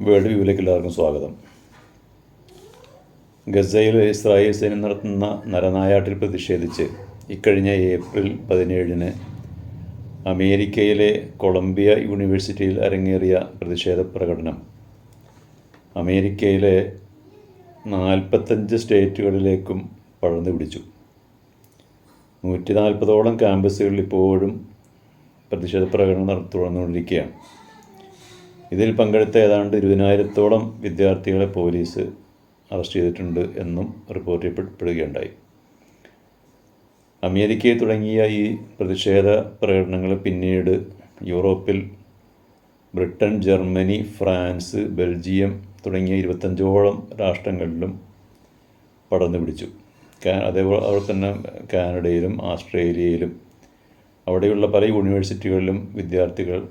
World വ്യൂവിലേക്ക് എല്ലാവർക്കും സ്വാഗതം. ഗസയിൽ ഇസ്രായേൽ സൈന്യം നടത്തുന്ന നരനായാട്ടിൽ പ്രതിഷേധിച്ച് ഇക്കഴിഞ്ഞ ഏപ്രിൽ പതിനേഴിന് അമേരിക്കയിലെ കൊളംബിയ യൂണിവേഴ്സിറ്റിയിൽ അരങ്ങേറിയ പ്രതിഷേധ പ്രകടനം. അമേരിക്കയിലെ നാൽപ്പത്തഞ്ച് സ്റ്റേറ്റുകളിലേക്കും പഴന്നു പിടിച്ചു. നൂറ്റി നാൽപ്പതോളം ക്യാമ്പസുകളിൽ ഇപ്പോഴും പ്രതിഷേധ പ്രകടനം നട- തുടർന്നുകൊണ്ടിരിക്കുകയാണ്. ഇതിൽ പങ്കെടുത്ത ഏതാണ്ട് ഇരുപതിനായിരത്തോളം വിദ്യാർത്ഥികളെ പോലീസ് അറസ്റ്റ് ചെയ്തിട്ടുണ്ട് എന്നും റിപ്പോർട്ട് ചെയ്യപ്പെടുകയുണ്ടായി. അമേരിക്കയിൽ തുടങ്ങിയ ഈ പ്രതിഷേധ പ്രകടനങ്ങൾ പിന്നീട് യൂറോപ്പിൽ ബ്രിട്ടൻ ജർമ്മനി ഫ്രാൻസ് ബെൽജിയം തുടങ്ങിയ ഇരുപത്തഞ്ചോളം രാഷ്ട്രങ്ങളിലും പടർന്നു പിടിച്ചു. അതേപോലെ അവിടെ തന്നെ കാനഡയിലും ആസ്ട്രേലിയയിലും അവിടെയുള്ള പല യൂണിവേഴ്സിറ്റികളിലും വിദ്യാർത്ഥികൾ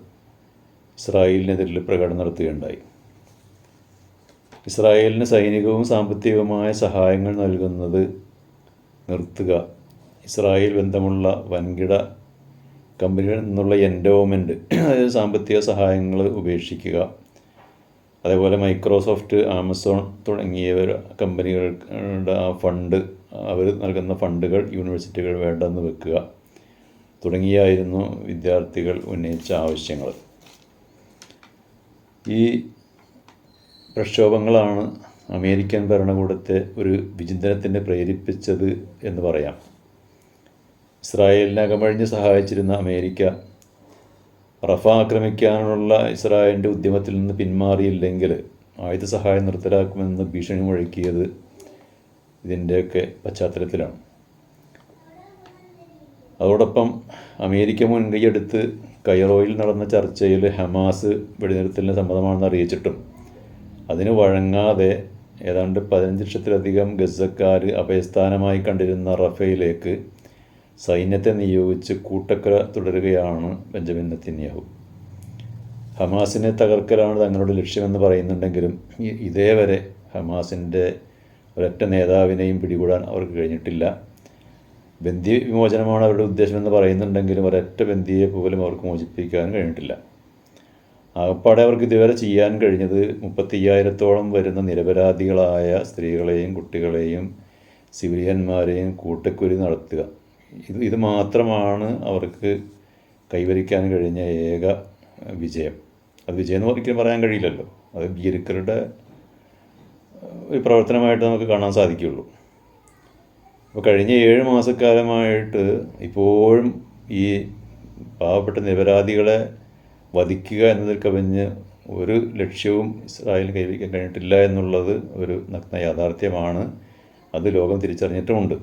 ഇസ്രായേലിനെതിരെ പ്രകടനം നടത്തുകയുണ്ടായി. ഇസ്രായേലിന് സൈനികവും സാമ്പത്തികവുമായ സഹായങ്ങൾ നൽകുന്നത് നിർത്തുക. ഇസ്രായേൽ ബന്ധമുള്ള വൻകിട കമ്പനികളിൽ നിന്നുള്ള എൻഡോമെന്റ് അതായത് സാമ്പത്തിക സഹായങ്ങൾ ഉപേക്ഷിക്കുക. അതേപോലെ മൈക്രോസോഫ്റ്റ് ആമസോൺ തുടങ്ങിയവർ കമ്പനികളുടെ ആ ഫണ്ട് അവർ നൽകുന്ന ഫണ്ടുകൾ യൂണിവേഴ്സിറ്റികൾ വേണ്ടെന്ന് വെക്കുക. തുടങ്ങിയായിരുന്നു വിദ്യാർത്ഥികൾ ഉന്നയിച്ച ആവശ്യങ്ങൾ. ഈ പ്രക്ഷോഭങ്ങളാണ് അമേരിക്കൻ ഭരണകൂടത്തെ ഒരു വിചിന്തനത്തിന് പ്രേരിപ്പിച്ചത് എന്ന് പറയാം. ഇസ്രായേലിനെ അകമഴിഞ്ഞ് സഹായിച്ചിരുന്ന അമേരിക്ക റഫ ആക്രമിക്കാനുള്ള ഇസ്രായേലിന്റെ ഉദ്യമത്തിൽ നിന്ന് പിന്മാറിയില്ലെങ്കിൽ ആയുധ സഹായം നിർത്തലാക്കുമെന്ന് ഭീഷണി മുഴക്കിയത് ഇതിന്റെയൊക്കെ പശ്ചാത്തലത്തിലാണ്. അതോടൊപ്പം അമേരിക്ക മുൻകൈയെടുത്ത് കൈറോയിൽ നടന്ന ചർച്ചയിൽ ഹമാസ് വെടിനിർത്തലിന് സമ്മതമാണെന്ന് അറിയിച്ചിട്ടും. അതിന് വഴങ്ങാതെ ഏതാണ്ട് പതിനഞ്ച് ലക്ഷത്തിലധികം ഗസക്കാർ അഭയസ്ഥാനമായി കണ്ടിരുന്ന റഫയിലേക്ക് സൈന്യത്തെ നിയോഗിച്ച് കൂട്ടക്കര തുടരുകയാണ് ബെഞ്ചമിൻ നെത്തിന്യാഹു ഹമാസിനെ തകർക്കലാണ് തങ്ങളുടെ ലക്ഷ്യമെന്ന് പറയുന്നുണ്ടെങ്കിലും ഇതേവരെ ഹമാസിന്റെ ഒരൊറ്റ നേതാവിനെയും പിടികൂടാൻ അവർക്ക് കഴിഞ്ഞിട്ടില്ല. ബന്ദി വിമോചനമാണ് അവരുടെ ഉദ്ദേശമെന്ന് പറയുന്നുണ്ടെങ്കിലും ഒരൊറ്റ ബന്ദിയെ പോലും അവർക്ക് മോചിപ്പിക്കാൻ കഴിഞ്ഞിട്ടില്ല. ആകപ്പാടെ അവർക്ക് ഇതുവരെ ചെയ്യാൻ കഴിഞ്ഞത് മുപ്പത്തയ്യായിരത്തോളം വരുന്ന നിരപരാധികളായ സ്ത്രീകളെയും കുട്ടികളെയും സിവിലിയന്മാരെയും കൂട്ടക്കുരി നടത്തുക. ഇത് ഇത് മാത്രമാണ് അവർക്ക് കൈവരിക്കാൻ കഴിഞ്ഞ ഏക വിജയം. അത് വിജയം എന്ന് ഒരിക്കലും പറയാൻ കഴിയില്ലല്ലോ. അത് ഭീരുക്കളുടെ ഒരു പ്രവർത്തനമായിട്ട് നമുക്ക് കാണാൻ സാധിക്കുകയുള്ളൂ. അപ്പോൾ കഴിഞ്ഞ ഏഴ് മാസക്കാലമായിട്ട് ഇപ്പോഴും ഈ പാവപ്പെട്ട നിരപരാധികളെ വധിക്കുക എന്നതിൽ കവിഞ്ഞ് ഒരു ലക്ഷ്യവും ഇസ്രായേലിന് കൈവരിക്കാൻ കഴിഞ്ഞിട്ടില്ല എന്നുള്ളത് ഒരു നഗ്ന യാഥാർത്ഥ്യമാണ് അത് ലോകം തിരിച്ചറിഞ്ഞിട്ടുമുണ്ട്.